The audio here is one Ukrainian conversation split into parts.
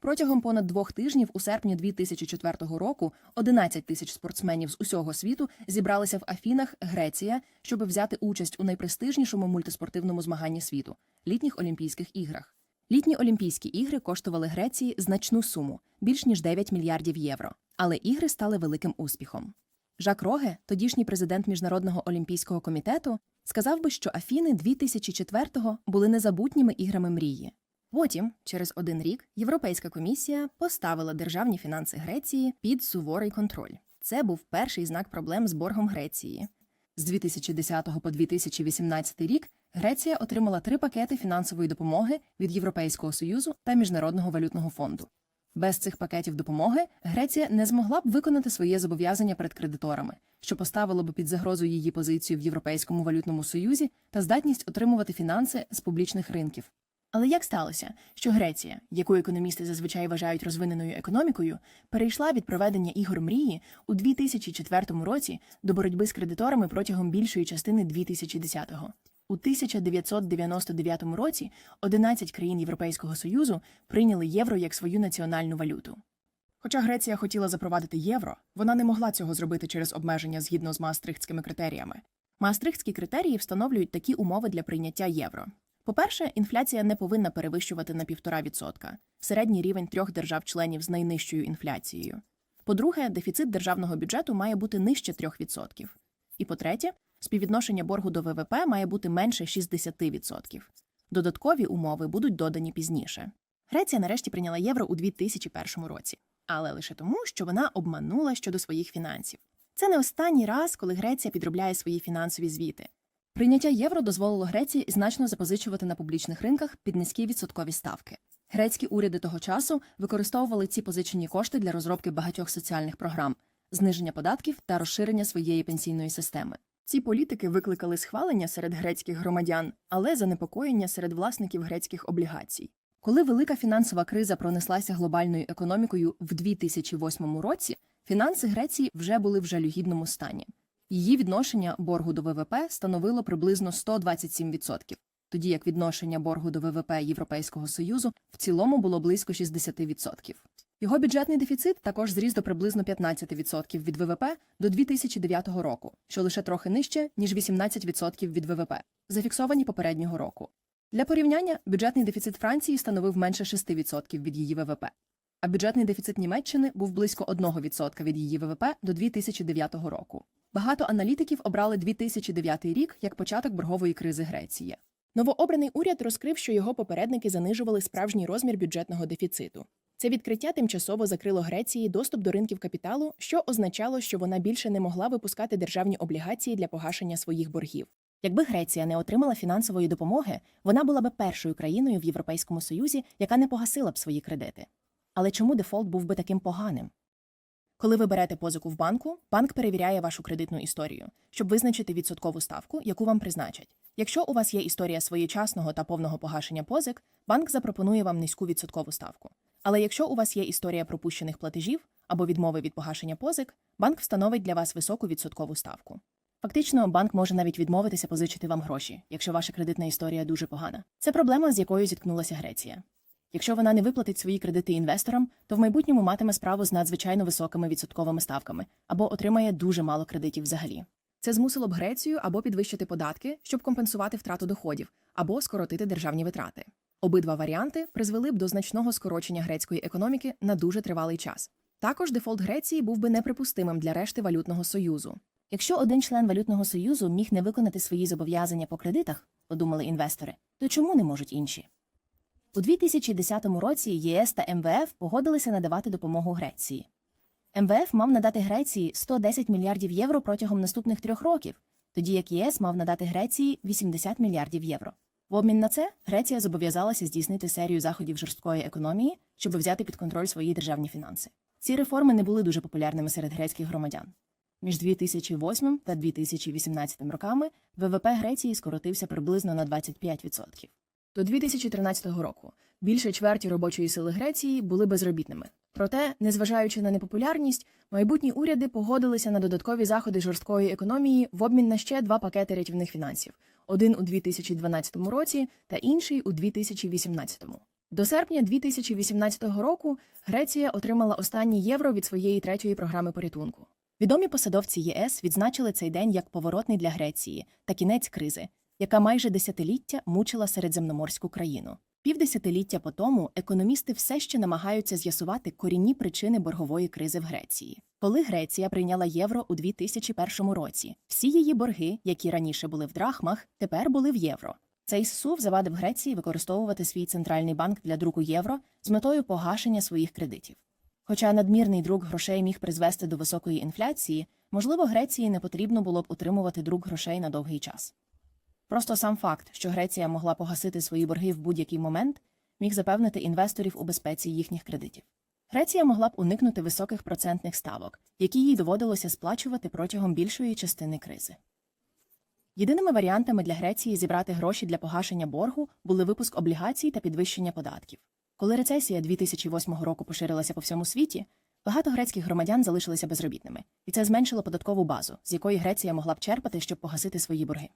Протягом понад двох тижнів у серпні 2004 року 11 тисяч спортсменів з усього світу зібралися в Афінах, Греція, щоб взяти участь у найпрестижнішому мультиспортивному змаганні світу літніх Олімпійських іграх. Літні Олімпійські ігри коштували Греції значну суму більш ніж 9 мільярдів євро. Але ігри стали великим успіхом. Жак Роге, тодішній президент Міжнародного олімпійського комітету, сказав би, що Афіни 2004-го були незабутніми іграми мрії. Потім, через один рік, Європейська комісія поставила державні фінанси Греції під суворий контроль. Це був перший знак проблем з боргом Греції. З 2010 по 2018 рік Греція отримала три пакети фінансової допомоги від Європейського союзу та Міжнародного валютного фонду. Без цих пакетів допомоги Греція не змогла б виконати своє зобов'язання перед кредиторами, що поставило б під загрозу її позицію в Європейському валютному союзі та здатність отримувати фінанси з публічних ринків. Але як сталося, що Греція, яку економісти зазвичай вважають розвиненою економікою, перейшла від проведення ігор мрії у 2004 році до боротьби з кредиторами протягом більшої частини 2010-го? У 1999 році 11 країн Європейського союзу прийняли євро як свою національну валюту. Хоча Греція хотіла запровадити євро, вона не могла цього зробити через обмеження згідно з маастрихтськими критеріями. Маастрихтські критерії встановлюють такі умови для прийняття євро. По-перше, інфляція не повинна перевищувати на 1,5%, середній рівень трьох держав-членів з найнижчою інфляцією. По-друге, дефіцит державного бюджету має бути нижче 3%. І по-третє, співвідношення боргу до ВВП має бути менше 60%. Додаткові умови будуть додані пізніше. Греція нарешті прийняла євро у 2001 році, але лише тому, що вона обманула щодо своїх фінансів. Це не останній раз, коли Греція підробляє свої фінансові звіти. Прийняття євро дозволило Греції значно запозичувати на публічних ринках під низькі відсоткові ставки. Грецькі уряди того часу використовували ці позичені кошти для розробки багатьох соціальних програм, зниження податків та розширення своєї пенсійної системи. Ці політики викликали схвалення серед грецьких громадян, але занепокоєння серед власників грецьких облігацій. Коли велика фінансова криза пронеслася глобальною економікою в 2008 році, фінанси Греції вже були в жалюгідному стані. Її відношення боргу до ВВП становило приблизно 127%, тоді як відношення боргу до ВВП Європейського Союзу в цілому було близько 60%. Його бюджетний дефіцит також зріс до приблизно 15% від ВВП до 2009 року, що лише трохи нижче, ніж 18% від ВВП, зафіксовані попереднього року. Для порівняння бюджетний дефіцит Франції становив менше 6% від її ВВП, а бюджетний дефіцит Німеччини був близько 1% від її ВВП до 2009 року. Багато аналітиків обрали 2009 рік як початок боргової кризи Греції. Новообраний уряд розкрив, що його попередники занижували справжній розмір бюджетного дефіциту. Це відкриття тимчасово закрило Греції доступ до ринків капіталу, що означало, що вона більше не могла випускати державні облігації для погашення своїх боргів. Якби Греція не отримала фінансової допомоги, вона була б першою країною в Європейському Союзі, яка не погасила б свої кредити. Але чому дефолт був би таким поганим? Коли ви берете позику в банку, банк перевіряє вашу кредитну історію, щоб визначити відсоткову ставку, яку вам призначать. Якщо у вас є історія своєчасного та повного погашення позик, банк запропонує вам низьку відсоткову ставку. Але якщо у вас є історія пропущених платежів або відмови від погашення позик, банк встановить для вас високу відсоткову ставку. Фактично, банк може навіть відмовитися позичити вам гроші, якщо ваша кредитна історія дуже погана. Це проблема, з якою зіткнулася Греція. Якщо вона не виплатить свої кредити інвесторам, то в майбутньому матиме справу з надзвичайно високими відсотковими ставками або отримає дуже мало кредитів взагалі. Це змусило б Грецію або підвищити податки, щоб компенсувати втрату доходів, або скоротити державні витрати. Обидва варіанти призвели б до значного скорочення грецької економіки на дуже тривалий час. Також дефолт Греції був би неприпустимим для решти валютного союзу. Якщо один член валютного союзу міг не виконати свої зобов'язання по кредитах, подумали інвестори, то чому не можуть інші? У 2010 році ЄС та МВФ погодилися надавати допомогу Греції. МВФ мав надати Греції 110 мільярдів євро протягом наступних трьох років, тоді як ЄС мав надати Греції 80 мільярдів євро. В обмін на це Греція зобов'язалася здійснити серію заходів жорсткої економії, щоб взяти під контроль свої державні фінанси. Ці реформи не були дуже популярними серед грецьких громадян. Між 2008 та 2018 роками ВВП Греції скоротився приблизно на 25%. До 2013 року більше чверті робочої сили Греції були безробітними. Проте, незважаючи на непопулярність, майбутні уряди погодилися на додаткові заходи жорсткої економії в обмін на ще два пакети рятівних фінансів: один у 2012 році та інший у 2018. До серпня 2018 року Греція отримала останні євро від своєї третьої програми порятунку. Відомі посадовці ЄС відзначили цей день як поворотний для Греції та кінець кризи, яка майже десятиліття мучила середземноморську країну. Півдесятиліття по тому економісти все ще намагаються з'ясувати корінні причини боргової кризи в Греції. Коли Греція прийняла євро у 2001 році, всі її борги, які раніше були в драхмах, тепер були в євро. Цей зсув завадив Греції використовувати свій центральний банк для друку євро з метою погашення своїх кредитів. Хоча надмірний друк грошей міг призвести до високої інфляції, можливо, Греції не потрібно було б утримувати друк грошей на довгий час. Просто сам факт, що Греція могла погасити свої борги в будь-який момент, міг запевнити інвесторів у безпеці їхніх кредитів. Греція могла б уникнути високих процентних ставок, які їй доводилося сплачувати протягом більшої частини кризи. Єдиними варіантами для Греції зібрати гроші для погашення боргу були випуск облігацій та підвищення податків. Коли рецесія 2008 року поширилася по всьому світі, багато грецьких громадян залишилися безробітними, і це зменшило податкову базу, з якої Греція могла б черпати, щоб погасити свої борги.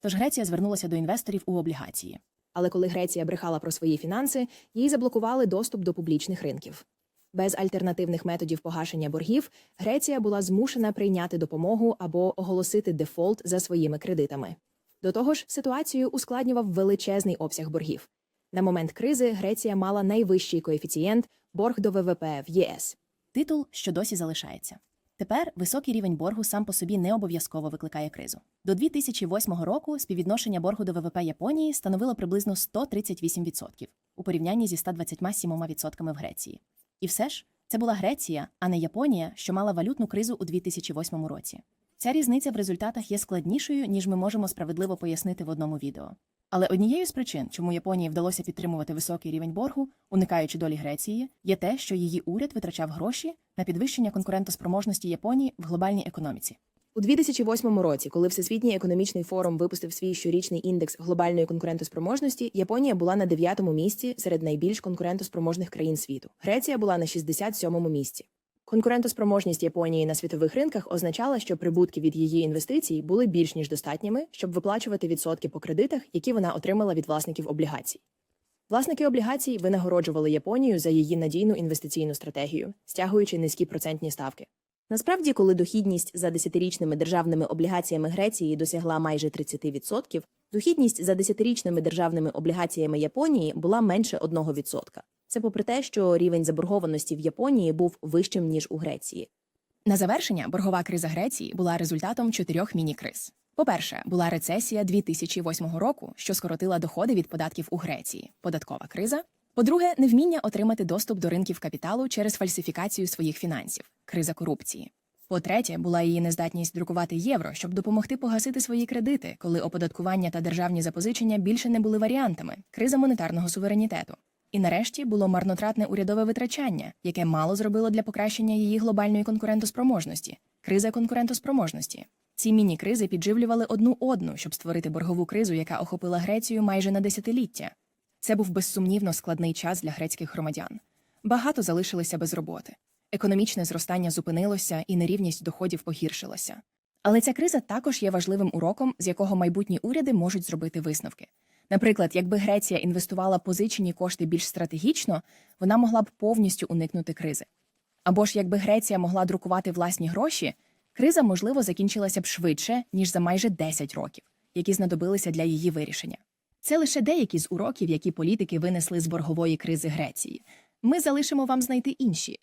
Тож Греція звернулася до інвесторів у облігації. Але коли Греція брехала про свої фінанси, їй заблокували доступ до публічних ринків. Без альтернативних методів погашення боргів Греція була змушена прийняти допомогу або оголосити дефолт за своїми кредитами. До того ж, ситуацію ускладнював величезний обсяг боргів. На момент кризи Греція мала найвищий коефіцієнт борг до ВВП в ЄС. Титул, що досі залишається. Тепер високий рівень боргу сам по собі не обов'язково викликає кризу. До 2008 року співвідношення боргу до ВВП Японії становило приблизно 138% у порівнянні зі 127% в Греції. І все ж, це була Греція, а не Японія, що мала валютну кризу у 2008 році. Ця різниця в результатах є складнішою, ніж ми можемо справедливо пояснити в одному відео. Але однією з причин, чому Японії вдалося підтримувати високий рівень боргу, уникаючи долі Греції, є те, що її уряд витрачав гроші на підвищення конкурентоспроможності Японії в глобальній економіці. У 2008 році, коли Всесвітній економічний форум випустив свій щорічний індекс глобальної конкурентоспроможності, Японія була на 9-му місці серед найбільш конкурентоспроможних країн світу. Греція була на 67-му місці. Конкурентоспроможність Японії на світових ринках означала, що прибутки від її інвестицій були більш ніж достатніми, щоб виплачувати відсотки по кредитах, які вона отримала від власників облігацій. Власники облігацій винагороджували Японію за її надійну інвестиційну стратегію, стягуючи низькі процентні ставки. Насправді, коли дохідність за десятирічними державними облігаціями Греції досягла майже 30%, дохідність за десятирічними державними облігаціями Японії була менше 1%. Це попри те, що рівень заборгованості в Японії був вищим ніж у Греції. На завершення боргова криза Греції була результатом чотирьох міні-криз. По-перше, була рецесія 2008 року, що скоротила доходи від податків у Греції, податкова криза. По-друге, невміння отримати доступ до ринків капіталу через фальсифікацію своїх фінансів, криза корупції. По-третє, була її нездатність друкувати євро, щоб допомогти погасити свої кредити, коли оподаткування та державні запозичення більше не були варіантами, криза монетарного суверенітету. І нарешті було марнотратне урядове витрачання, яке мало зробило для покращення її глобальної конкурентоспроможності, криза конкурентоспроможності. Ці міні-кризи підживлювали одну одну, щоб створити боргову кризу, яка охопила Грецію майже на десятиліття. Це був безсумнівно складний час для грецьких громадян. Багато залишилися без роботи. Економічне зростання зупинилося і нерівність доходів погіршилася. Але ця криза також є важливим уроком, з якого майбутні уряди можуть зробити висновки. Наприклад, якби Греція інвестувала позичені кошти більш стратегічно, вона могла б повністю уникнути кризи. Або ж якби Греція могла друкувати власні гроші, криза, можливо, закінчилася б швидше, ніж за майже 10 років, які знадобилися для її вирішення. Це лише деякі з уроків, які політики винесли з боргової кризи Греції. Ми залишимо вам знайти інші.